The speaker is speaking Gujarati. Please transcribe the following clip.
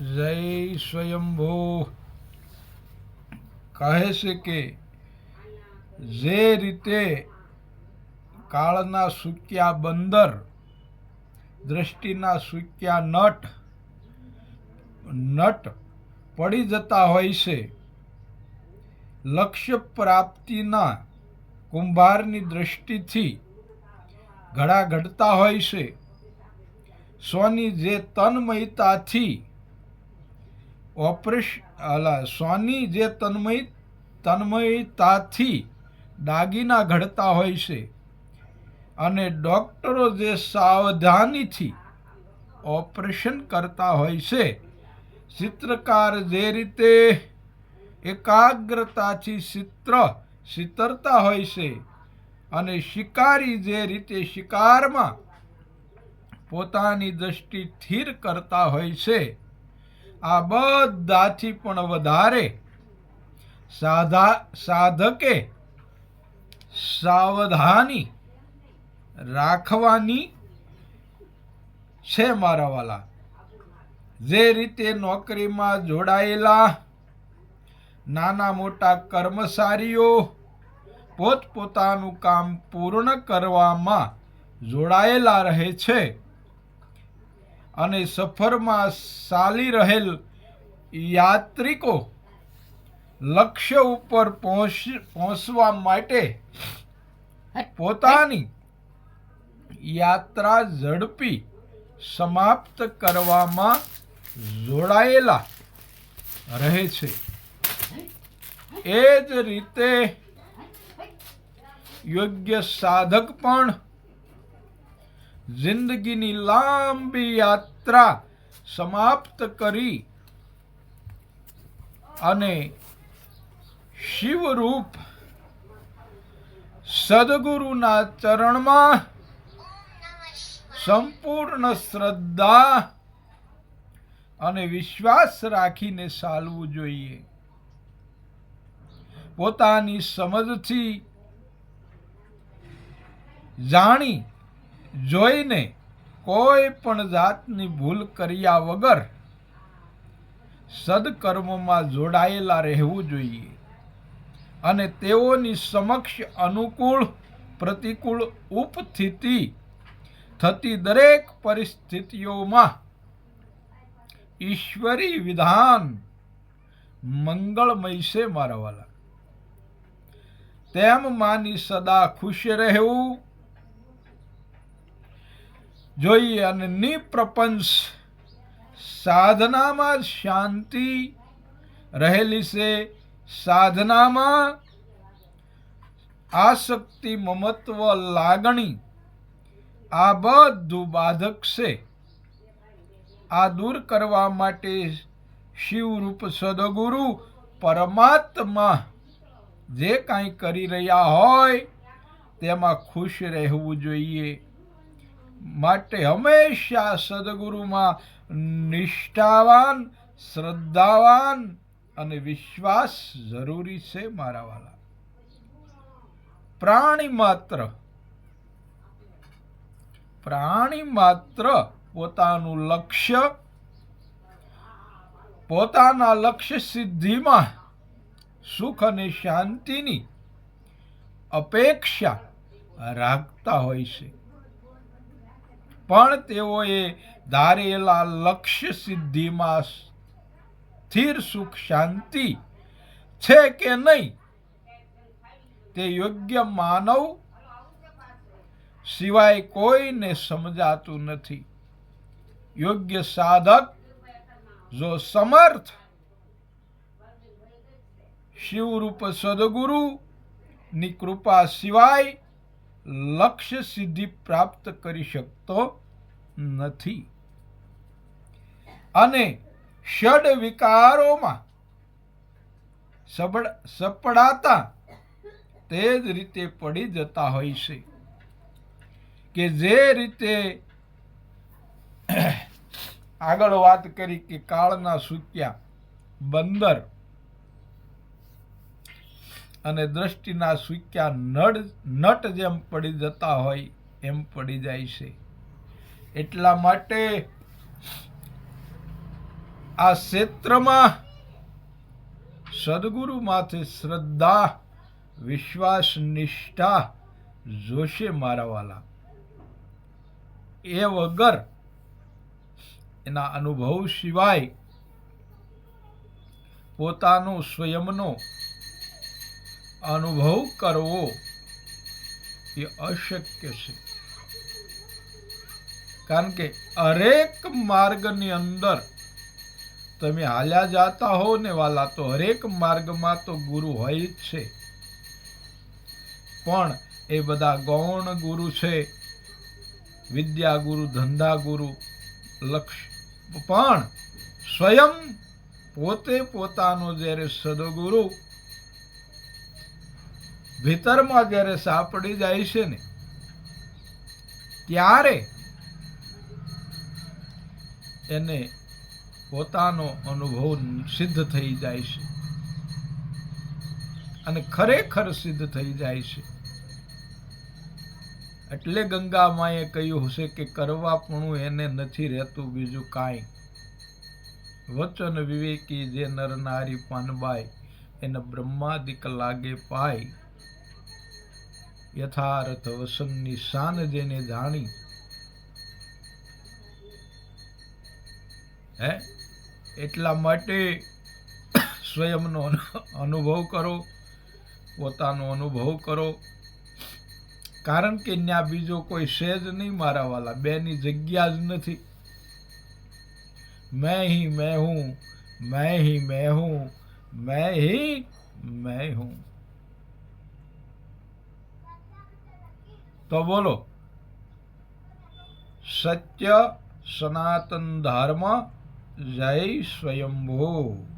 જય સ્વયંભૂ. કહે છે કે જે રીતે કાળના સૂક્યા બંદર, દ્રષ્ટિના સૂક્યા નટ નટ પડી જતા હોય છે, લક્ષ્ય પ્રાપ્તિના કુંભારની દ્રષ્ટિથી ઘડા ઘડતા હોય છે. સોની જે તન્મયતાથી ઓપરેશન અલા સોની જે તન્મય, તન્મયતાથી દાગીના ઘડતા હોય છે અને ડોક્ટરો જે સાવધાનીથી ઓપરેશન કરતા હોય છે, ચિત્રકાર જે રીતે એકાગ્રતાથી ચિત્ર ચિતરતા હોય છે અને શિકારી જે રીતે શિકારમાં પોતાની દ્રષ્ટિ સ્થિર કરતા હોય છે આ બધાથી પણ વધારે સાધા સાધકે સાવધાની રાખવાની છે મારા વાલા. જે રીતે નોકરીમાં જોડાયેલા નાના મોટા કર્મચારીઓ પોતપોતાનું કામ પૂર્ણ કરવામાં જોડાયેલા રહે છે અને સફરમાં ચાલી રહેલ યાત્રિકો લક્ષ્ય ઉપર પહોંચ, પહોંચવા માટે પોતાની યાત્રા ઝડપી સમાપ્ત કરવામાં જોડાયેલા રહે છે. એ જ રીતે યોગ્ય સાધક પણ જિંદગીની લાંબી યાત્રા સમાપ્ત કરી અને શિવરૂપ સદગુરુના ચરણમાં સંપૂર્ણ શ્રદ્ધા અને વિશ્વાસ રાખીને ચાલવું જોઈએ. પોતાની સમજથી જાણી જોઈને કોઈ પણ જાતની ભૂલ કર્યા વગર સદકર્મમાં જોડાયેલા રહેવું જોઈએ. અને તેઓની સમક્ષ અનુકૂળ, પ્રતિકૂળ ઉપસ્થિતિ થતી દરેક પરિસ્થિતિઓમાં ઈશ્વરી વિધાન મંગળમય છે મારા વાલા. તેમ માની સદા ખુશ રહેવું જોઈએ અને નિપ્રપંચ સાધનામાં શાંતિ રહેલી છે. સાધનામાં આસક્તિ, મમત્વ, લાગણી આ બધું બાધક છે. આ દૂર કરવા માટે શિવરૂપ સદગુરુ પરમાત્મા જે કાંઈ કરી રહ્યા હોય તેમાં ખુશ રહેવું જોઈએ. માટે હંમેશા સદગુરુમાં નિષ્ઠાવાન, શ્રદ્ધાવાન અને વિશ્વાસ જરૂરી છે મારા વાલા. પ્રાણી માત્ર પ્રાણી માત્ર પોતાનું લક્ષ્ય, પોતાના લક્ષ્ય સિદ્ધિમાં સુખ અને શાંતિની અપેક્ષા રાખતા હોય છે. પણ તેઓએ ધારેલા લક્ષ્ય સિદ્ધિમાં સ્થિર સુખ શાંતિ છે કે નહીં તે યોગ્ય માનવ સિવાય કોઈને સમજાતું નથી. યોગ્ય સાધક જો સમર્થ શિવરૂપ સદગુરુ ની કૃપા સિવાય લક્ષ્ય સિદ્ધિ પ્રાપ્ત કરી શકતો નથી. અને ષડ વિકારોમાં સબડ સપડાતા તે જ રીતે પડી જતા હોય છે. કે જે રીતે આગળ વાત કરી કે કાળના સૂક્યા બંદર અને દ્રષ્ટિના સૂક્યા નડ નટ જેમ પડી જતા હોય, એમ પડી જાય છે. એટલા માટે આ ક્ષેત્રમાં સદગુરુ માથે શ્રદ્ધા વિશ્વાસ નિષ્ઠા જોશે મારાવાલા. એ વગર એના અનુભવ સિવાય પોતાનો સ્વયંનો અનુભવ કરવો એ અશક્ય છે. કારણ કે હરેક માર્ગની અંદર તમે હાલ્યા જાતા હો ને વાલા, તો હરેક માર્ગમાં તો ગુરુ હોય જ છે. પણ એ બધા ગૌણ ગુરુ છે, વિદ્યા ગુરુ, ધંધા ગુરુ, લક્ષ, પણ સ્વયં પોતે પોતાનો જ્યારે સદગુરુ ભીતરમાં જ્યારે સાપડી જાય છે ને, ત્યારે એને પોતાનો અનુભવ સિદ્ધ થઈ જાય છે. અને ખરેખર સિદ્ધ થઈ જાય છે. એટલે ગંગા માએ કહ્યું હશે કે કરવાપણું એને નથી રહેતું, બીજું કાંઈ. વચન વિવેકી જે નર નારી પાનબાઈ, એને બ્રહ્માદિક લાગે પાય. યથાર્થ વસનની શાન જેને જાણી. હે? એટલા માટે સ્વયંનો અનુભવ કરો, પોતાનો અનુભવ કરો. કારણ કે ત્યાં બીજો કોઈ છે જ નહીં મારા વાલા બેની જગ્યા જ નથી. મેં હી મેં હું મેં હી મેં હું મેં હી મેં હું. તો બોલો. સત્ય સનાતન ધર્મ જય સ્વયંભૂ.